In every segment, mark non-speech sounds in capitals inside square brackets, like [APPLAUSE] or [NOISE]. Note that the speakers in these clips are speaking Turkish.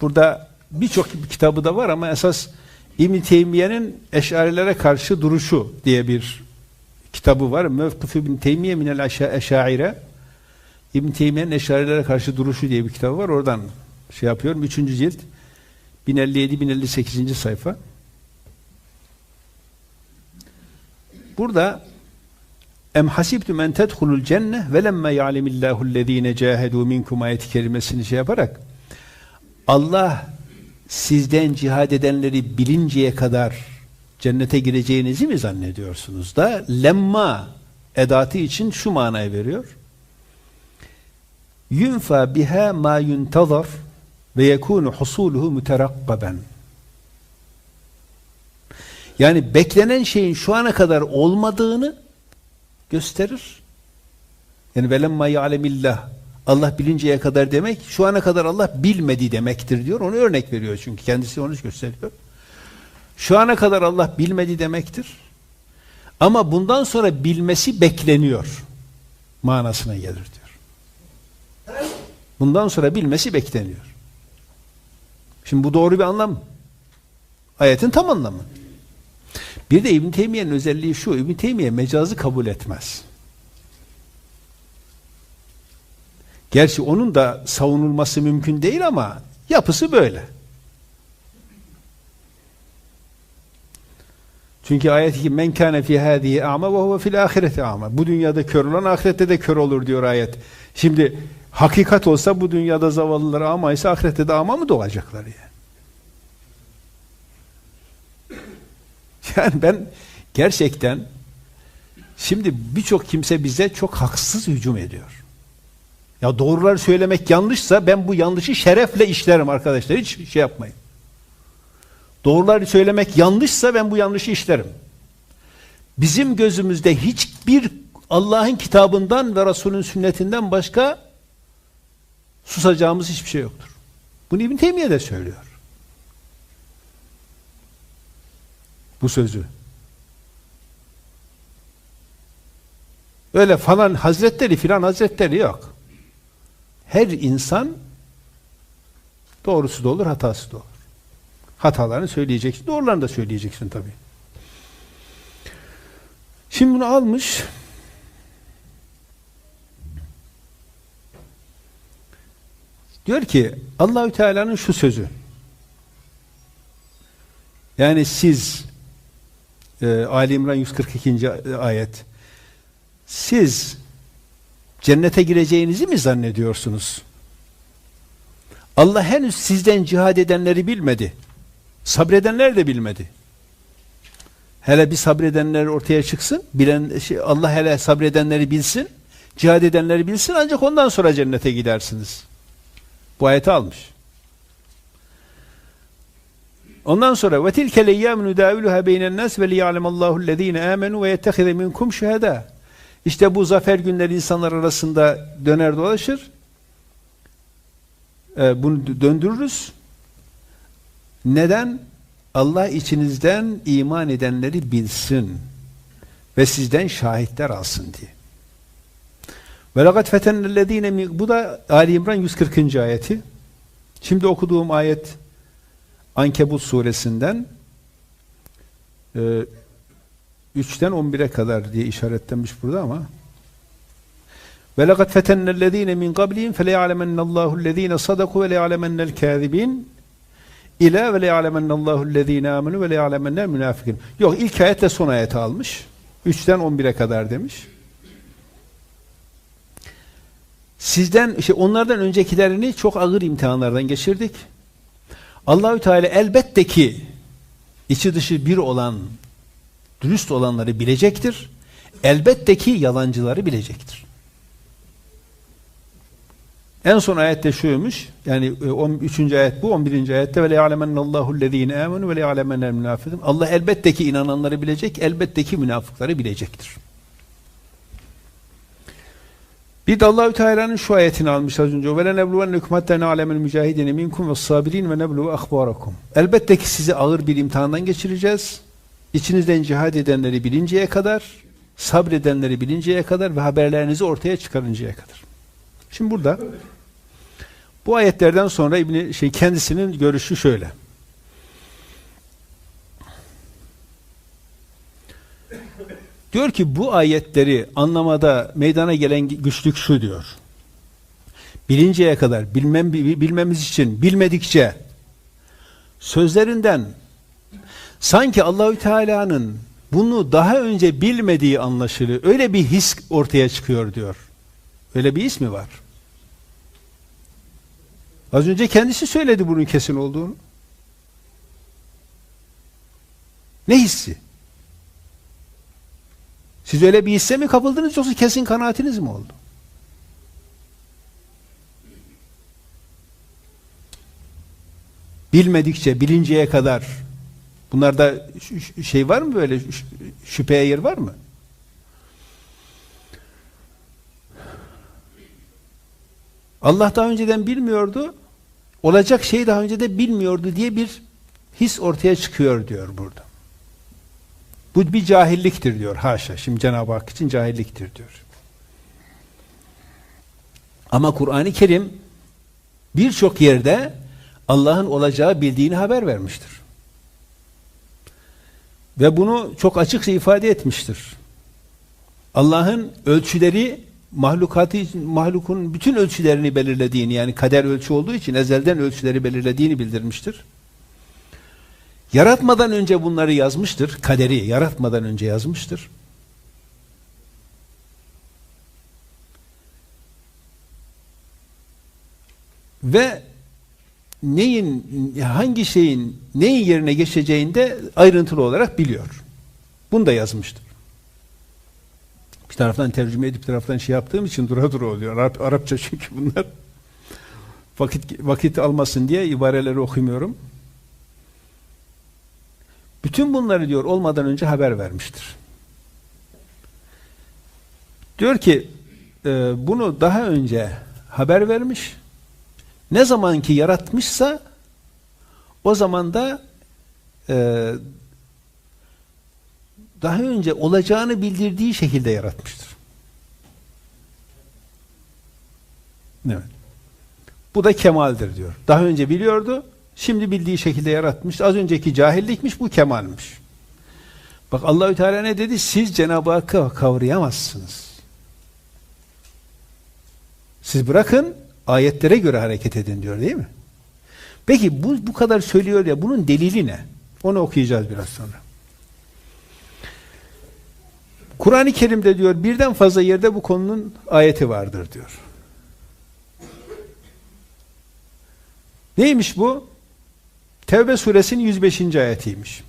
Burada birçok kitabı da var ama esas İbn Teymiye'nin Eş'arilere karşı duruşu diye bir kitabı var. Mevkıf İbn Teymiye minel Eşa- Eşaire. İbn Teymiye'nin Eş'arilere karşı duruşu diye bir kitabı var. Oradan şey yapıyorum. Üçüncü cilt. 1057-1058. sayfa. Burada Em hasibtum en tedhulul cenne ve lemme ya'lemillahu ellezine cahedu minkum ayeti kerimesini şey yaparak Allah sizden cihad edenleri bilinceye kadar cennete gireceğinizi mi zannediyorsunuz da lemma edatı için şu manayı veriyor. Yunfa biha ma yuntazar ve yekunu husuluhu müterakkaben. Yani beklenen şeyin şu ana kadar olmadığını gösterir. Yani velemma ya'lemillah Allah bilinceye kadar demek şu ana kadar Allah bilmedi demektir diyor. Onu örnek veriyor çünkü kendisi onu gösteriyor. Şu ana kadar Allah bilmedi demektir. Ama bundan sonra bilmesi bekleniyor manasına gelir diyor. Bundan sonra bilmesi bekleniyor. Şimdi bu doğru bir anlam mı? Ayetin tam anlamı. Bir de İbn Teymiye'nin özelliği şu. İbn Teymiye mecazı kabul etmez. Gerçi onun da savunulması mümkün değil ama yapısı böyle. Çünkü ayet ki men kana fi hadihi a'ma ve huve fil ahireti a'ma. Bu dünyada kör olan ahirette de kör olur diyor ayet. Şimdi hakikat olsa bu dünyada zavallılar ama ise ahirette de ama mı doğacaklar yani? [LAUGHS] Yani ben gerçekten şimdi birçok kimse bize çok haksız hücum ediyor. Ya doğruları söylemek yanlışsa ben bu yanlışı şerefle işlerim arkadaşlar. Hiç şey yapmayın. Doğruları söylemek yanlışsa ben bu yanlışı işlerim. Bizim gözümüzde hiçbir Allah'ın kitabından ve Resul'ün sünnetinden başka susacağımız hiçbir şey yoktur. Bunu İbn Teymiye de söylüyor. Bu sözü. Öyle falan hazretleri filan hazretleri yok. Her insan doğrusu da olur, hatası da olur. Hatalarını söyleyeceksin, doğrularını da söyleyeceksin tabii. Şimdi bunu almış. Diyor ki Allahü Teala'nın şu sözü. Yani siz e, Ali İmran 142. ayet siz cennete gireceğinizi mi zannediyorsunuz? Allah henüz sizden cihad edenleri bilmedi. Sabredenler de bilmedi. Hele bir sabredenler ortaya çıksın, bilen şey, Allah hele sabredenleri bilsin, cihad edenleri bilsin ancak ondan sonra cennete gidersiniz. Bu ayeti almış. Ondan sonra ve tilke leyyâmü nudâviluhâ beynen nâs ve liya'lemallâhu allezîne âmenû ve yettehize minkum şühedâ. İşte bu zafer günleri insanlar arasında döner dolaşır. Ee, bunu döndürürüz. Neden? Allah içinizden iman edenleri bilsin ve sizden şahitler alsın diye. Ve laqad fetennellezîne bu da Ali İmran 140. ayeti. Şimdi okuduğum ayet Ankebut suresinden e, 3'ten 11'e kadar diye işaretlenmiş burada ama laqad fetennellezîne min qablihim feleya'lemennallâhu ellezîne sadaku ve leya'lemennel kâzibîn ila ve leya'lemennallâhu ellezîne âmenû ve leya'lemennel münâfikîn. Yok ilk ayetle son ayeti almış. 3'ten 11'e kadar demiş. Sizden işte onlardan öncekilerini çok ağır imtihanlardan geçirdik. Allahü Teala elbette ki içi dışı bir olan dürüst olanları bilecektir. Elbette ki yalancıları bilecektir. En son ayette şuymuş. Yani 13. ayet bu, 11. ayette ve le'alemennallahu ellezîne amenu ve le'alemennel münafıkın. Allah elbette ki inananları bilecek, elbette ki münafıkları bilecektir. Bir de Allahü Teala'nın şu ayetini almış az önce. Ve lenebluvennekum hatta na'lemel mücahidine minkum ve sabirin ve neblu ahbarakum. Elbette ki sizi ağır bir imtihandan geçireceğiz. İçinizden cihad edenleri bilinceye kadar, sabredenleri bilinceye kadar ve haberlerinizi ortaya çıkarıncaya kadar. Şimdi burada Bu ayetlerden sonra İbni şey kendisinin görüşü şöyle. Diyor ki bu ayetleri anlamada meydana gelen güçlük şu diyor. Bilinceye kadar bilmem bilmemiz için bilmedikçe sözlerinden sanki Allahü Teala'nın bunu daha önce bilmediği anlaşılıyor. Öyle bir his ortaya çıkıyor diyor. Öyle bir his mi var? Az önce kendisi söyledi bunun kesin olduğunu. Ne hissi? Siz öyle bir hisse mi kapıldınız yoksa kesin kanaatiniz mi oldu? Bilmedikçe, bilinceye kadar bunlarda şey var mı böyle şüpheye yer var mı? Allah daha önceden bilmiyordu, olacak şeyi daha önce de bilmiyordu diye bir his ortaya çıkıyor diyor burada. Bu bir cahilliktir diyor haşa. Şimdi Cenab-ı Hak için cahilliktir diyor. Ama Kur'an-ı Kerim birçok yerde Allah'ın olacağı bildiğini haber vermiştir. Ve bunu çok açıkça ifade etmiştir. Allah'ın ölçüleri mahlukatı mahlukun bütün ölçülerini belirlediğini yani kader ölçü olduğu için ezelden ölçüleri belirlediğini bildirmiştir. Yaratmadan önce bunları yazmıştır. Kaderi yaratmadan önce yazmıştır. Ve neyin, hangi şeyin neyin yerine geçeceğini de ayrıntılı olarak biliyor. Bunu da yazmıştır. Bir taraftan tercüme edip bir taraftan şey yaptığım için dura dura oluyor. Arap, Arapça çünkü bunlar. Vakit vakit almasın diye ibareleri okumuyorum. Bütün bunları diyor olmadan önce haber vermiştir. Diyor ki e, bunu daha önce haber vermiş. Ne zaman ki yaratmışsa o zaman da e, daha önce olacağını bildirdiği şekilde yaratmıştır. Evet. Bu da kemaldir diyor. Daha önce biliyordu, Şimdi bildiği şekilde yaratmış. Az önceki cahillikmiş, bu kemalmiş. Bak Allahü Teala ne dedi? Siz Cenab-ı Hakk'ı kavrayamazsınız. Siz bırakın ayetlere göre hareket edin diyor değil mi? Peki bu bu kadar söylüyor ya bunun delili ne? Onu okuyacağız biraz sonra. Kur'an-ı Kerim'de diyor birden fazla yerde bu konunun ayeti vardır diyor. Neymiş bu? Tevbe suresinin 105. ayetiymiş.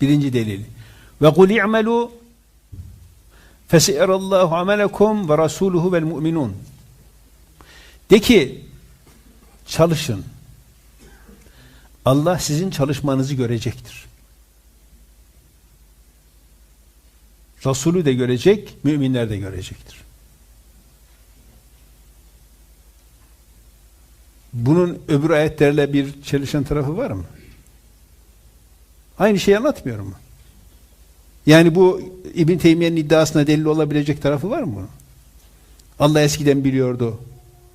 Birinci delil. Ve kul i'melu amelekum ve rasuluhu vel mu'minun. De ki çalışın. Allah sizin çalışmanızı görecektir. Resulü de görecek, müminler de görecektir. Bunun öbür ayetlerle bir çelişen tarafı var mı? Aynı şeyi anlatmıyor mu? Yani bu İbn Teymiye'nin iddiasına delil olabilecek tarafı var mı? Allah eskiden biliyordu.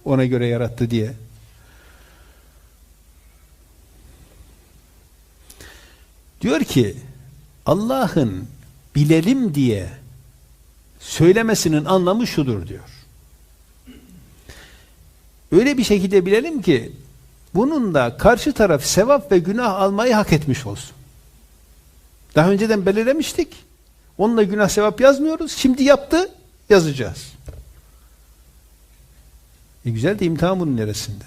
Ona göre yarattı diye. Diyor ki Allah'ın bilelim diye söylemesinin anlamı şudur diyor. Öyle bir şekilde bilelim ki bunun da karşı taraf sevap ve günah almayı hak etmiş olsun. Daha önceden belirlemiştik. Onunla günah sevap yazmıyoruz. Şimdi yaptı, yazacağız. E güzel de imtihan bunun neresinde?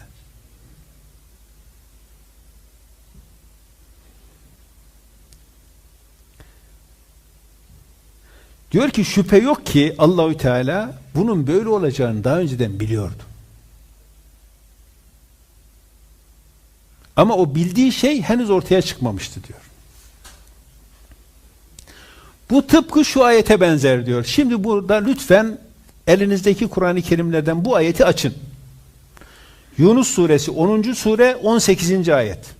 Diyor ki şüphe yok ki Allahü Teala bunun böyle olacağını daha önceden biliyordu. Ama o bildiği şey henüz ortaya çıkmamıştı diyor. Bu tıpkı şu ayete benzer diyor. Şimdi burada lütfen elinizdeki Kur'an-ı Kerimlerden bu ayeti açın. Yunus suresi 10. sure 18. ayet.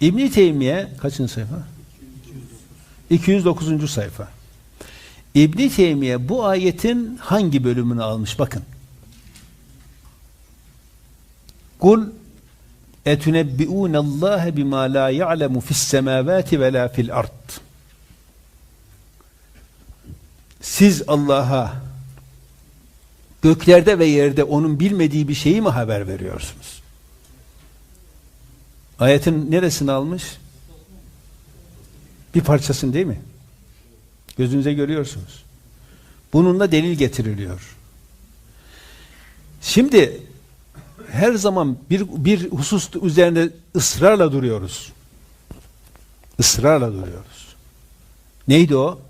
İbn Teymiye kaçıncı sayfa? 209. sayfa. İbn Teymiye bu ayetin hangi bölümünü almış bakın. Kul etunebbi'ûnallâhe bimâ lâ ya'lemu fissemâvâti ve lâ fil ard. Siz Allah'a göklerde ve yerde onun bilmediği bir şeyi mi haber veriyorsunuz? Ayetin neresini almış? Bir parçasını değil mi? Gözünüze görüyorsunuz. Bununla delil getiriliyor. Şimdi her zaman bir, bir husus üzerinde ısrarla duruyoruz. Israrla duruyoruz. Neydi o?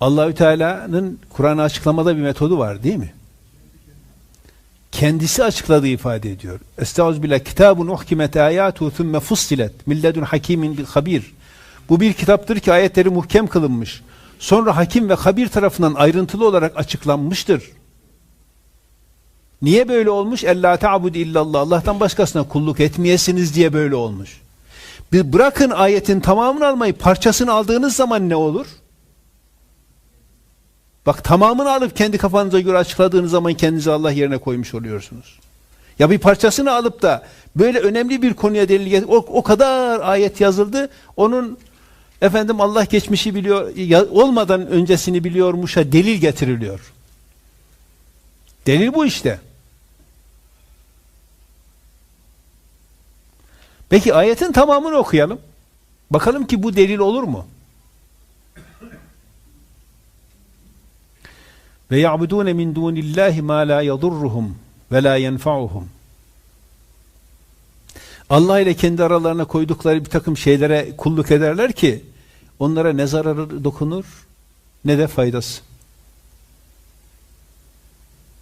Allahü Teala'nın Kur'an'ı açıklamada bir metodu var değil mi? Kendisi açıkladığı ifade ediyor. Estağfirullah kitabun uhkimet ayatu thumme fussilet milledun hakimin bil habir. Bu bir kitaptır ki ayetleri muhkem kılınmış. Sonra hakim ve habir tarafından ayrıntılı olarak açıklanmıştır. Niye böyle olmuş? Ella ta'bud illallah. Allah'tan başkasına kulluk etmeyesiniz diye böyle olmuş. Bir bırakın ayetin tamamını almayı, parçasını aldığınız zaman ne olur? Bak tamamını alıp kendi kafanıza göre açıkladığınız zaman kendinizi Allah yerine koymuş oluyorsunuz. Ya bir parçasını alıp da böyle önemli bir konuya delil. O, o kadar ayet yazıldı. Onun efendim Allah geçmişi biliyor ya, olmadan öncesini biliyormuşa delil getiriliyor. Delil bu işte. Peki ayetin tamamını okuyalım. Bakalım ki bu delil olur mu? Ve ya'budun min dunillahi ma la yadurruhum ve la yenfa'uhum. Allah ile kendi aralarına koydukları bir takım şeylere kulluk ederler ki onlara ne zararı dokunur ne de faydası.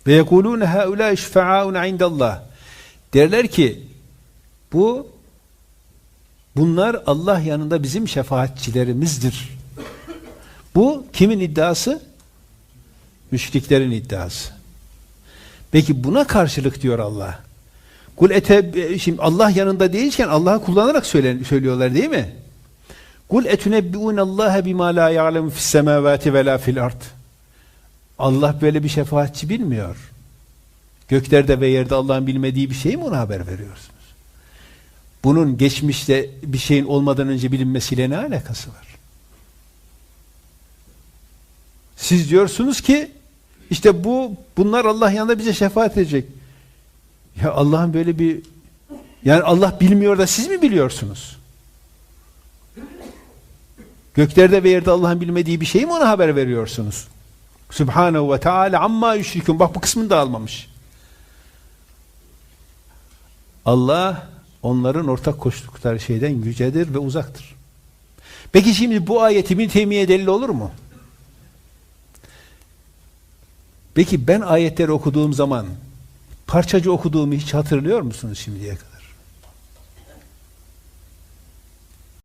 Ve yekulûne haulâ şefa'âun indallah. Derler ki bu bunlar Allah yanında bizim şefaatçilerimizdir. Bu kimin iddiası? Müşriklerin iddiası. Peki buna karşılık diyor Allah. Kul ete şimdi Allah yanında değilken Allah'ı kullanarak söylüyorlar değil mi? Kul etunebbiun Allah bima la ya'lemu fis semavati ve la fil ard. Allah böyle bir şefaatçi bilmiyor. Göklerde ve yerde Allah'ın bilmediği bir şey mi ona haber veriyorsunuz? Bunun geçmişte bir şeyin olmadan önce bilinmesiyle ne alakası var? Siz diyorsunuz ki işte bu bunlar Allah yanında bize şefaat edecek. Ya Allah'ın böyle bir yani Allah bilmiyor da siz mi biliyorsunuz? Göklerde ve yerde Allah'ın bilmediği bir şey mi ona haber veriyorsunuz? Subhanahu ve Teala amma yüşrikun. Bak bu kısmını da almamış. Allah onların ortak koştukları şeyden yücedir ve uzaktır. Peki şimdi bu ayet İbn Teymiye delil olur mu? Peki ben ayetleri okuduğum zaman parçacı okuduğumu hiç hatırlıyor musunuz şimdiye kadar?